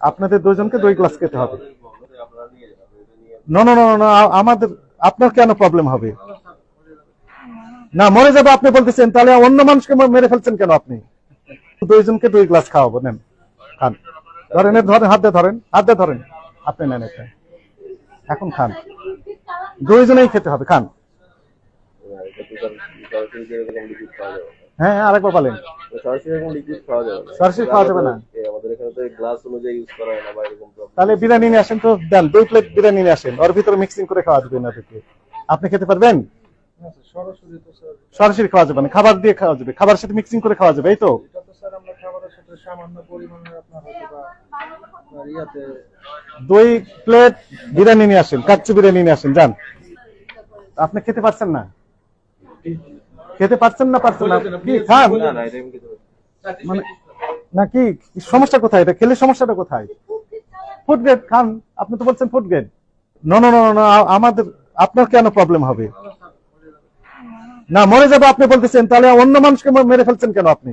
আপনাদের দুজনকে দুই গ্লাস খেতে হবে। না না না না আমাদের আপনার কেন প্রবলেম হবে? না মরে যাবে আপনি বলতেছেন তাহলে অন্য মানুষকে মেরে ফেলছেন কেন আপনি? দুইজনকে দুই গ্লাস খাওয়াবো নেন খান। ধরেন ধরেন হাত দিয়ে ধরেন হাত দিয়ে ধরেন। আপনি নেন এটা। এখন খান। দুইজনেই খেতে হবে খান। হ্যাঁ আরেকবার বলেন। সরাসরি খাওয়া যাবে না। গ্লাস অনুযায়ী ইউজ করা হয় না বা এরকম তাহলে বিরিয়ানি নিয়ে আসেন তো দেন দুই প্লেট বিরিয়ানি নিয়ে আসেন। ওর ভিতরে মিক্সিং করে খাওয়া দেবেন আপনাকে আপনি খেতে পারবেন? সরাসরি তো স্যার। সরাসরি খাওয়া যাবে না খাবার দিয়ে খাওয়া যাবে। খাবার সাথে মিক্সিং করে খাওয়া যাবে এই তো? এটা তো স্যার আমরা খাবারের সাথে সামান্য পরিমাণে আপনার হয়তো বা আপনার ইয়াতে দুই প্লেট বিরিয়ানি নিয়ে আসেন কাচ্চি বিরিয়ানি নিয়ে আসেন যান। আপনি খেতে পারছেন না? খেতে পারছেন না পারছেন না? কি খান। মানে না কি কি সমস্যা কোথায়? এটা খেলে সমস্যাটা কোথায়? ফুড গ্রেড খান, আপনি তো বলছেন ফুড গ্রেড না না আমাদের, আপনার কেন প্রবলেম হবে? না, মরে যাবে, আপনি বলতেছেন, তাহলে অন্য মানুষকে মেরে ফেলছেন কেন আপনি?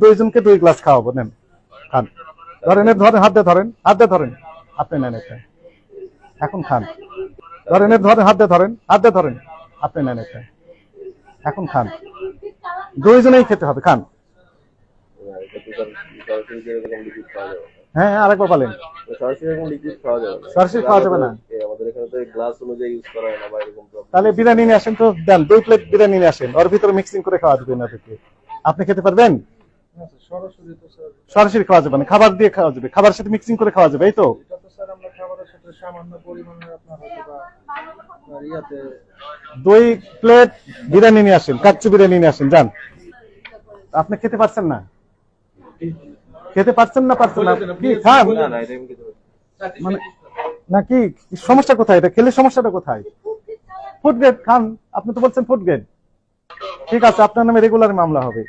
দুইজনকে দুই গ্লাস খাওয়াবো, নেন, খান। ধরেন ধরেন, হাত দিয়ে ধরেন, হাত দিয়ে ধরেন। আপনি নেন এটা। এখন খান। ধরেন ধরেন, হাত দিয়ে ধরেন, হাত দিয়ে ধরেন। আপনি নেন এটা। এখন খান। দুইজনেই খেতে হবে, খান না, এটা তো স্যার সরাসরি এরকম লিকুইড খাওয়া যাবে না হ্যাঁ হ্যাঁ, যাবে যাবে। তাহলে বিরিয়ানি নিয়ে আসেন তো বিরিয়ানি নিয়ে আসেন। ওর ভিতরে মিক্সিং করে খাওয়া আপনাকে আপনি খেতে পারবেন? সরাসরি খাওয়া যাবে না খাবার দিয়ে খাওয়া যাবে খাবার সাথে মিক্সিং করে খাওয়া যাবে এই তো? দুই প্লেট বিরিয়ানি নিয়ে আসেন কাচ্চি বিরিয়ানি নিয়ে আসেন যান। আপনি খেতে পারছেন না? খেতে পারছেন না পারছেন না? কি খান। মানে না কি? কি সমস্যা কোথায়? এটা খেলে সমস্যাটা কোথায়? ফুড গ্রেড খান আপনি তো বলছেন ফুড গ্রেড ঠিক আছে আপনার নামে রেগুলার মামলা হবে।